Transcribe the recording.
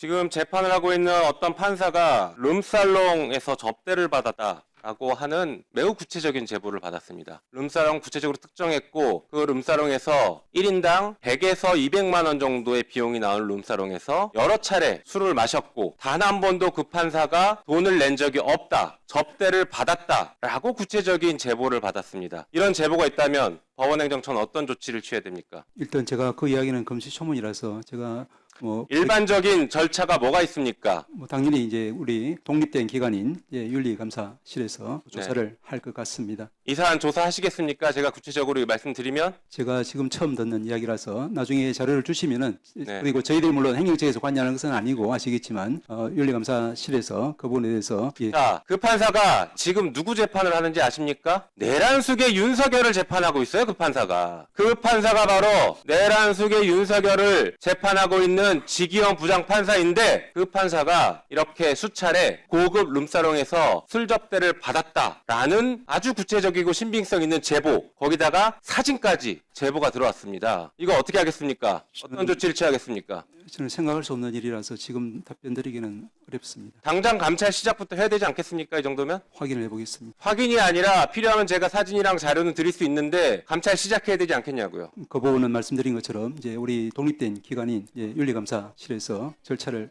지금 재판을 하고 있는 어떤 판사가 룸살롱에서 접대를 받았다. 라고 하는 매우 구체적인 제보를 받았습니다. 룸사롱 구체적으로 특정했고 그 룸사롱에서 1인당 100에서 200만 원 정도의 비용이 나온 룸사롱에서 여러 차례 술을 마셨고 단 한 번도 그 판사가 돈을 낸 적이 없다. 접대를 받았다 라고 구체적인 제보를 받았습니다. 이런 제보가 있다면 법원행정처는 어떤 조치를 취해야 됩니까? 일단 제가 그 이야기는 금시초문이라서 제가 뭐, 일반적인 절차가 뭐가 있습니까? 뭐 당연히 이제 우리 독립된 기관인 예, 윤리감사실에서 네. 조사를 할 것 같습니다. 이 사안 조사하시겠습니까? 제가 구체적으로 말씀드리면 제가 지금 처음 듣는 이야기라서 나중에 자료를 주시면은 네. 그리고 저희들이 물론 행정처에서 관여하는 것은 아니고 아시겠지만 어, 윤리감사실에서 그 부분에 대해서 예, 자, 그 판사가 지금 누구 재판을 하는지 아십니까? 내란숙의 윤석열을 재판하고 있어요, 그 판사가. 그 판사가 바로 내란숙의 윤석열을 재판하고 있는 지기현 부장 판사인데 그 판사가 이렇게 수차례 고급 룸사롱에서 술 접대를 받았다라는 아주 구체적이고 신빙성 있는 제보, 거기다가 사진까지 제보가 들어왔습니다. 이거 어떻게 하겠습니까? 어떤 조치를 취하겠습니까? 저는 생각할 수 없는 일이라서 지금 답변 드리기는 어렵습니다. 당장 감찰 시작부터 해야 되지 않겠습니까? 이 정도면? 확인을 해보겠습니다. 확인이 아니라 필요하면 제가 사진이랑 자료는 드릴 수 있는데 감찰 시작해야 되지 않겠냐고요. 그 부분은 말씀드린 것처럼 이제 우리 독립된 기관인 예, 윤리 감사실에서 절차를